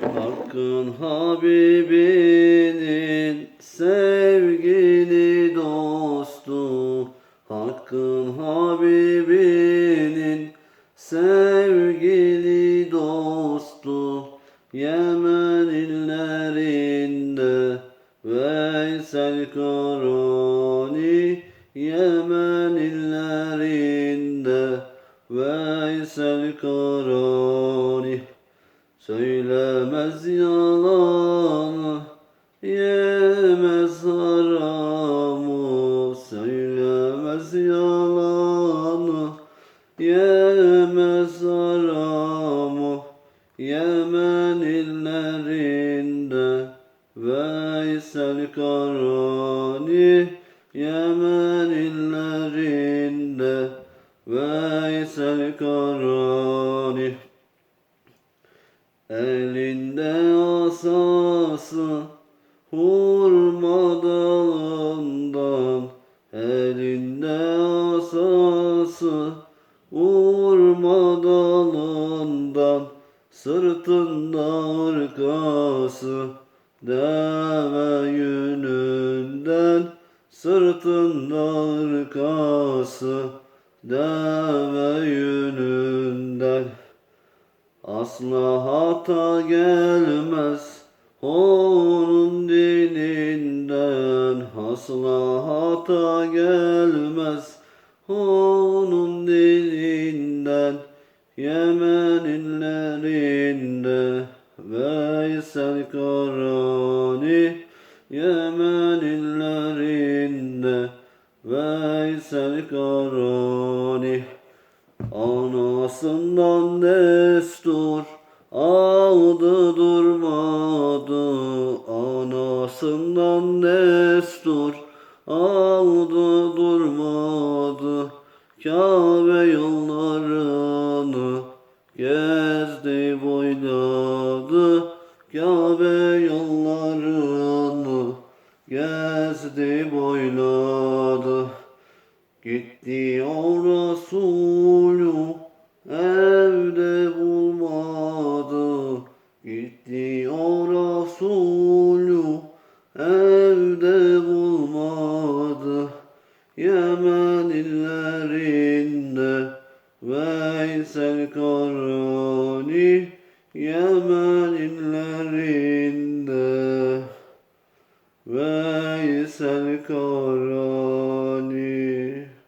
Hakkın Habibinin sevgili dostu Hakkın Habibinin sevgili dostu Yemen illerinde Veysel Karani Yemen illerinde Veysel Karani Söylemez yalanı, yemez haramı, söylemez yalanı, yemez haramı, Yemen illerinde Veysel Karani, Yemen illerinde Veysel Karani. Elinde asası hurma dalından Elinde asası hurma dalından Sırtında arkası deve yününden. Sırtında arkası deve yününden Asla hata gelmez onun dilinden. Asla hata gelmez onun dilinden. Yemen illerinde Veysel Karani Yemen Anasından destur aldı durmadı. Anasından destur aldı durmadı. Kabe yollarını gezdi boyladı. Kabe yollarını gezdi boyladı Gitti o Resulü evde bulmadı. Gitti o Resulü evde bulmadı. Yemen illerinde Veysel Karani Yemen illerinde ろに。